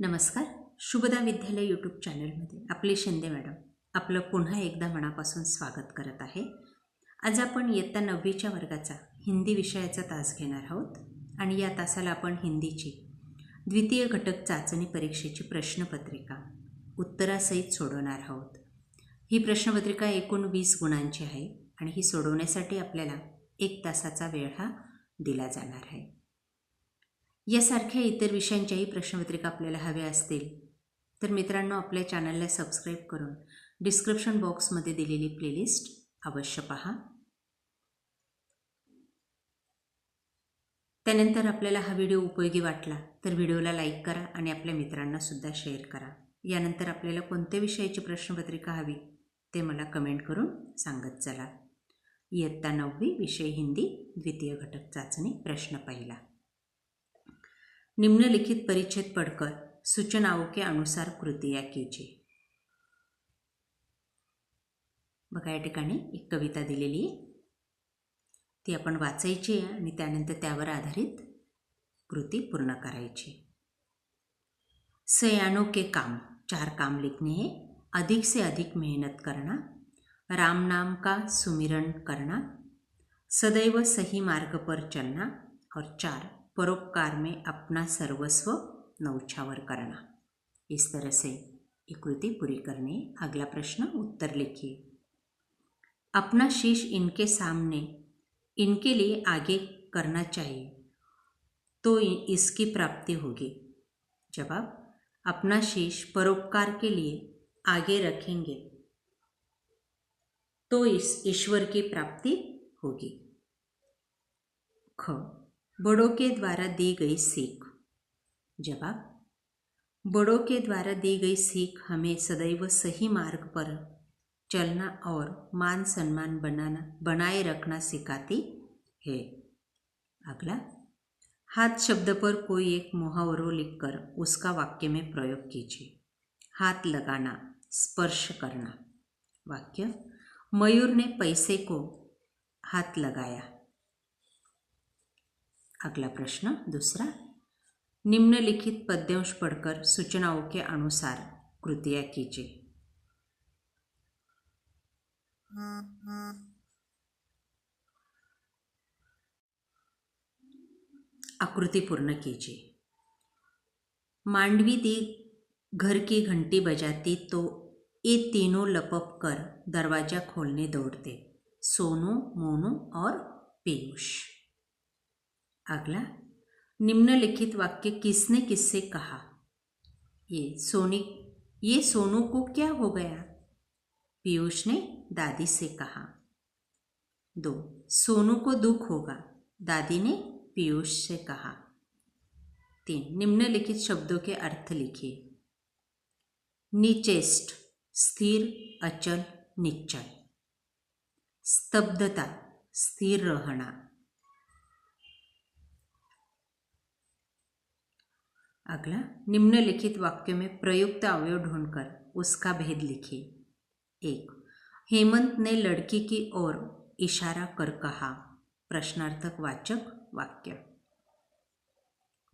नमस्कार. शुभदा विद्यालय यूट्यूब चॅनलमध्ये आपले शिंदे मॅडम आपलं पुन्हा एकदा मनापासून स्वागत करत आहे. आज आपण इयत्ता नववीच्या वर्गाचा हिंदी विषयाचा तास घेणार आहोत आणि या तासाला आपण हिंदीची द्वितीय घटक चाचणी परीक्षेची प्रश्नपत्रिका उत्तरासहित सोडवणार आहोत. ही प्रश्नपत्रिका एकूण वीस गुणांची आहे आणि ही सोडवण्यासाठी आपल्याला एक तासाचा वेळ हा दिला जाणार आहे. यासारख्या इतर विषयांच्याही प्रश्नपत्रिका आपल्याला हव्या असतील तर मित्रांनो आपल्या चॅनलला सबस्क्राईब करून डिस्क्रिप्शन बॉक्समध्ये दिलेली प्लेलिस्ट अवश्य पहा. त्यानंतर आपल्याला हा व्हिडिओ उपयोगी वाटला तर व्हिडिओला लाईक करा आणि आपल्या मित्रांनासुद्धा शेअर करा. यानंतर आपल्याला कोणत्या विषयाची प्रश्नपत्रिका हवी ते मला कमेंट करून सांगत चला. इयत्ता नववी विषय हिंदी द्वितीय घटक चाचणी प्रश्न पहिला. निम्नलिखित परिच्छेद पढ़कर सूचनाओं के अनुसार कृतिया कीजिए बघा या ठिकाणी एक कविता दिलेली आहे. ती आपण वाचायची आहे आणि त्यानंतर त्यावर आधारित कृती पूर्ण करायची. सयानो के काम चार काम लिखने हे. अधिक से अधिक मेहनत करना राम नाम का सुमिरन करना. सदैव सही मार्ग पर चलना. और चार परोपकार में अपना सर्वस्व नौछावर करना। इस तरह से ये कृति पूरी करनी। अगला प्रश्न, उत्तर लिखिए। अपना शीश इनके सामने, इनके लिए आगे करना चाहिए तो इसकी प्राप्ति होगी। जवाब, अपना शीश परोपकार के लिए आगे रखेंगे तो इस ईश्वर की प्राप्ति होगी। ख बड़ों के द्वारा दी गई सीख। जवाब, बड़ों के द्वारा दी गई सीख हमें सदैव सही मार्ग पर चलना और मान सम्मान बनाना, बनाए रखना सिखाती है। अगला, हाथ शब्द पर कोई एक मुहावरो लिखकर उसका वाक्य में प्रयोग कीजिए। हाथ लगाना, स्पर्श करना। वाक्य, मयूर ने पैसे को हाथ लगाया। अगला प्रश्न, दूसरा। निम्नलिखित पद्यांश पढ़कर सूचनाओं के अनुसार कृतियाँ कीजिए। आकृति पूर्ण कीजिए। मांडवी दी घर की घंटी बजाती तो ये तीनों लपक कर दरवाज़ा खोलने दौड़ते। सोनू, मोनू और पीयूष। अगला, निम्नलिखित वाक्य किसने किससे कहा? ये सोनी, ये सोनू को क्या हो गया? पीयूष ने दादी से कहा। दो, सोनू को दुख होगा, दादी ने पीयूष से कहा। तीन, निम्नलिखित शब्दों के अर्थ लिखिए। निचेष्ट, स्थिर, अचल, निश्चल। स्तब्धता, स्थिर रहना। अगला, निम्नलिखित वाक्य में प्रयुक्त अवयव ढूंढकर उसका भेद लिखिए। एक, हेमंत ने लड़की की ओर इशारा कर कहा। प्रश्नार्थक वाचक वाक्य।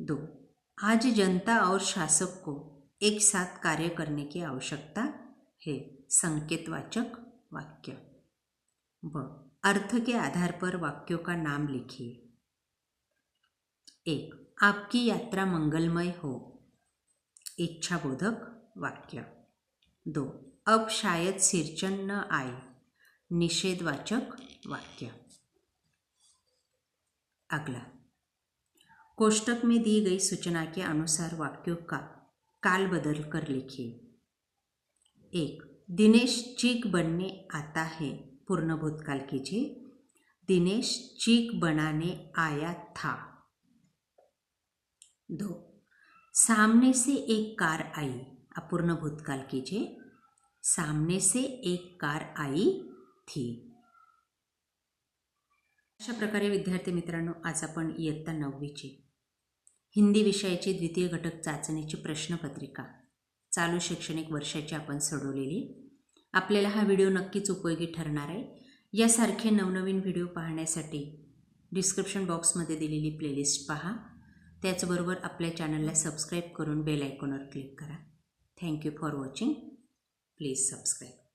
दो, आज जनता और शासक को एक साथ कार्य करने की आवश्यकता है संकेतवाचक वाक्य। ब, अर्थ के आधार पर वाक्यों का नाम लिखिए। एक आपकी यात्रा मंगलमय हो. इच्छाबोधक वाक्य. दो, अब शायद सिरचन न आए. निषेधवाचक वाक्य. अगला, कोष्टक में दी गई सूचना के अनुसार वाक्यों का काल बदल कर लिखिए. एक, दिनेश चीक बनने आता है. पूर्ण भूतकाल कीजिए. दिनेश चीक बनाने आया था. दो। सामने से एक कार आई। अपूर्ण भूतकाल कीजिए। सामने से एक कार आई थी। अशा प्रकारे विद्यार्थी मित्रांनो आज आपण इयत्ता नववीची हिंदी विषयाची द्वितीय घटक चाचणीची प्रश्नपत्रिका चालू शैक्षणिक वर्षाची आपण सोडवलेली. आपल्याला हा व्हिडिओ नक्कीच उपयोगी ठरणार आहे. यासारखे नवनवीन व्हिडिओ पाहण्यासाठी डिस्क्रिप्शन बॉक्समध्ये दिलेली प्लेलिस्ट पहा. त्याचबरोबर आपल्या चॅनलला सबस्क्राईब करून बेल आयकॉनवर क्लिक करा. Thank you for watching please subscribe